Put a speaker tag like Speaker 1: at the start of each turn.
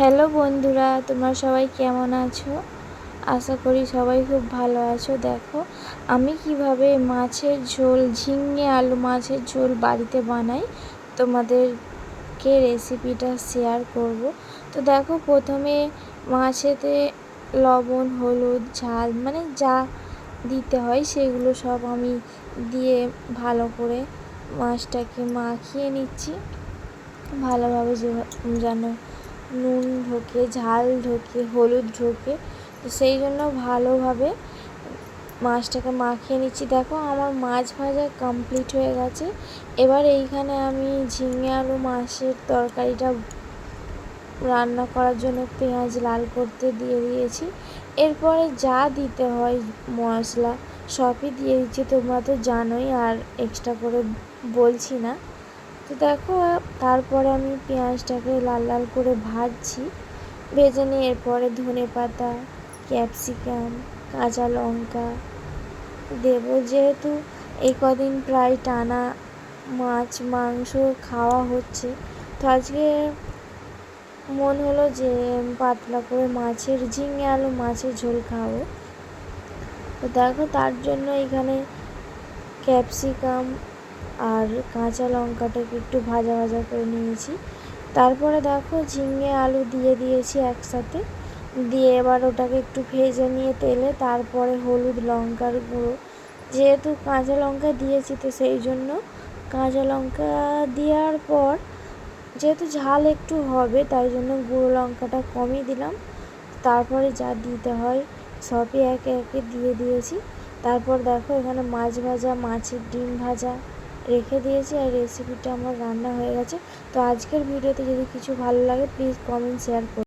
Speaker 1: Hello বন্ধুরা, তোমরা সবাই কেমন আছো? আশা করি সবাই খুব ভালো আছো। দেখো, আমি কীভাবে মাছের ঝোল, ঝিঙে আলু মাছের ঝোল বাড়িতে বানাই, তোমাদেরকে রেসিপিটা শেয়ার করব। তো দেখো, প্রথমে মাছেতে লবণ, হলুদ, ঝাল মানে যা দিতে হয় সেগুলো সব আমি দিয়ে ভালো করে মাছটাকে মাখিয়ে নিচ্ছি। ভালোভাবে যে যেন নুন ঢোকে, ঝাল ঢোকে, হলুদ ঢোকে। তো সেই জন্য ভালোভাবে মাছটাকে মাখিয়ে নিচ্ছি। দেখো আমার মাছ ভাজা কমপ্লিট হয়ে গেছে। এবার এইখানে আমি ঝিঙে আলু মাছের তরকারিটা রান্না করার জন্য পেঁয়াজ লাল করতে দিয়ে দিয়েছি। এরপরে যা দিতে হয় মশলা সবই দিয়ে দিচ্ছি। তোমরা তো জানোই আর এক্সট্রা করে বলছি না। তো দেখো, তারপরে আমি পেঁয়াজটাকে লাল লাল করে ভাজছি। ভেজে নিয়ে এরপরে ধনে পাতা, ক্যাপসিকাম, কাঁচা লঙ্কা দেব। যেহেতু এই কদিন প্রায় টানা মাছ, মাংস খাওয়া হচ্ছে, তো আজকে মন হলো যে পাতলা করে মাছের ঝিঙে আলু, মাছের ঝোল খাব। তো দেখো, তার জন্য এখানে ক্যাপসিকাম আর কাঁচা লঙ্কাটাকে একটু ভাজা ভাজা করে নিয়েছি। তারপরে দেখো ঝিঙে, আলু দিয়ে দিয়েছি একসাথে। দিয়ে এবার ওটাকে একটু ভেজে নিয়ে তেলে, তারপরে হলুদ লঙ্কার গুঁড়ো। যেহেতু কাঁচা লঙ্কা দিয়েছি তো সেই জন্য কাঁচা লঙ্কা দেওয়ার পর যেহেতু ঝাল একটু হবে, তাই জন্য গুঁড়ো লঙ্কাটা কমই দিলাম। তারপরে যা দিতে হয় সবই একে একে দিয়ে দিয়েছি। তারপর দেখো এখানে মাছ ভাজা, মাছের ডিম ভাজা রেখে দিয়েছি আর রেসিপিটা আমার রান্না হয়ে গেছে। তো আজকের ভিডিওতে যদি কিছু ভালো লাগে প্লিজ কমেন্ট শেয়ার করুন